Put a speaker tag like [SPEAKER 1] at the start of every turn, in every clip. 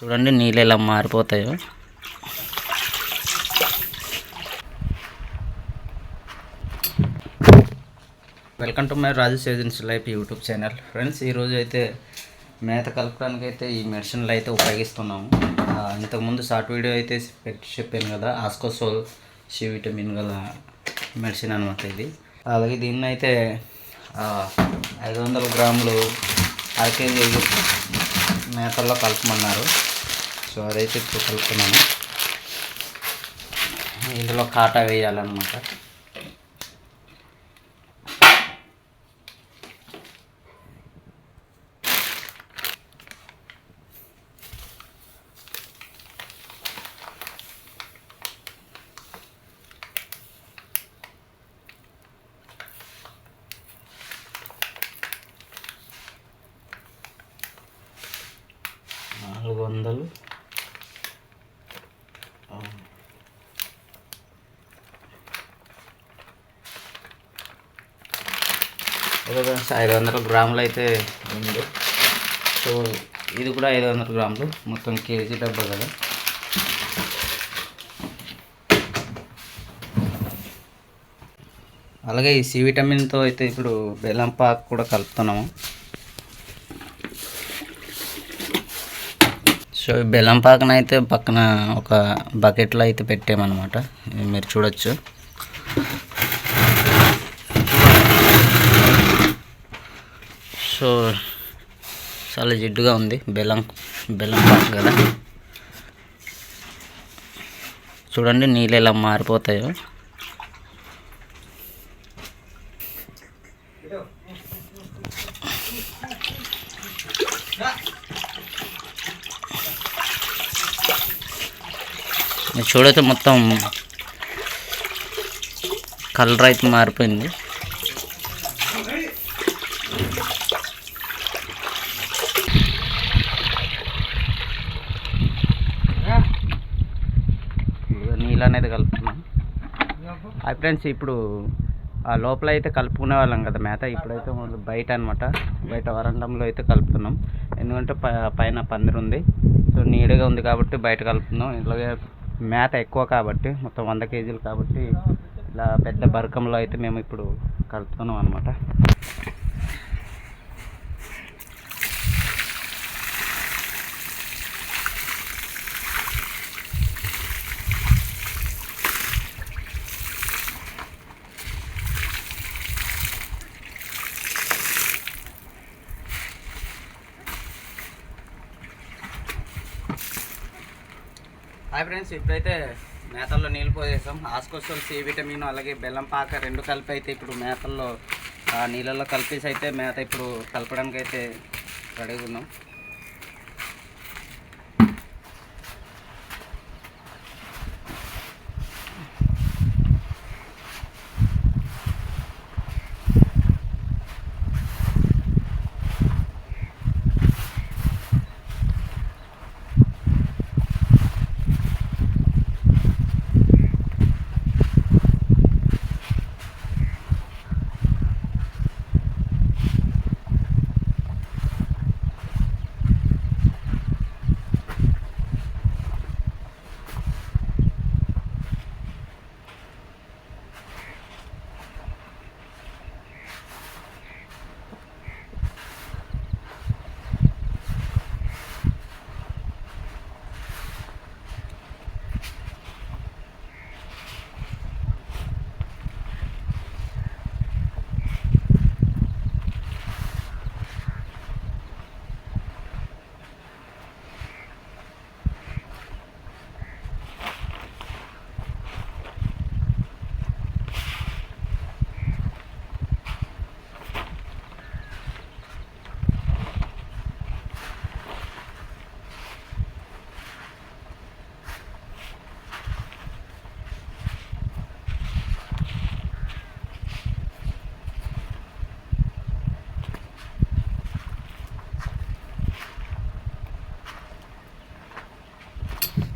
[SPEAKER 1] చూడండి నీళ్ళు ఎలా మారిపోతాయో. Welcome to my Raju seasons life YouTube channel. Friends ఈరోజు అయితే మేత కలపడానికి అయితే ఈ మెడిసిన్లు అయితే ఉపయోగిస్తున్నాము. ఇంతకుముందు షార్ట్ వీడియో అయితే పెట్టి చెప్పాను కదా ఆస్కోసోల్ సి విటమిన్ గల మెడిసిన్ అనమాట ఇది. అలాగే దీన్ని అయితే ఐదు వందల గ్రాములు అర కేజీ మేతల్లో కలపమన్నారు. సో అదైతే ఇప్పుడు కలుపుతున్నాను. ఇందులో కాటా వేయాలన్నమాట నాలుగు వందలు ఆ. ఏదో ఫ్రెండ్స్ ఐదు వందల గ్రాములు అయితే ఉంది. సో ఇది కూడా ఐదు వందల గ్రాములు. మొత్తం కేజీ డబ్బా కదా. అలాగే ఈ సి విటమిన్తో అయితే ఇప్పుడు బెల్లం పాకు కూడా కలుపుతున్నాము. సో ఈ బెల్లం పాకన అయితే పక్కన ఒక బకెట్లో అయితే పెట్టామన్నమాట. మీరు చూడొచ్చు. సో చాలా జిడ్డుగా ఉంది. బెల్లం బెల్లం పాక కదా. చూడండి నీళ్ళు ఎలా మారిపోతాయో. మీరు చూడైతే మొత్తం కలర్ అయితే మారిపోయింది. నీళ్ళు అనేది కలుపుతున్నాం. హాయ్ ఫ్రెండ్స్ ఇప్పుడు ఆ లోపల అయితే కలుపుకునే వాళ్ళం కదా మేత. ఇప్పుడైతే బయట అనమాట బయట వరండంలో అయితే కలుపుతున్నాం. ఎందుకంటే ప- పైన పందిరి ఉంది. సో నీడగా ఉంది కాబట్టి బయట కలుపుతున్నాం. ఇట్లాగే మేత ఎక్కువ కాబట్టి మొత్తం వంద కేజీలు కాబట్టి ఇలా పెద్ద బరకంలో అయితే మేము ఇప్పుడు కలుపుతున్నాం అనమాట హాయ్ ఫ్రెండ్స్ ఇప్పుడైతే మేతల్లో నీళ్ళు పోసేసాం. ఆస్కోసోల్ సి విటమిన్ అలాగే బెల్లం పాక రెండు కలిపి అయితే ఇప్పుడు మేతల్లో ఆ నీళ్ళల్లో కలిపేసి అయితే మేత ఇప్పుడు కలపడానికి అయితే రెడీగా ఉన్నాం.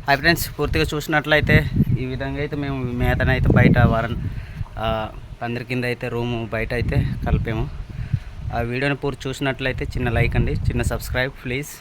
[SPEAKER 1] హాయ్ ఫ్రెండ్స్ పూర్తిగా చూసినట్లయితే ఈ విధంగా అయితే మేము మేతనైతే బయట వారం పందిరి కింద అయితే రూము బయట అయితే కలిపాము. ఆ వీడియోని పూర్తి చూసినట్లయితే చిన్న లైక్ అండి చిన్న సబ్స్క్రైబ్ ప్లీజ్.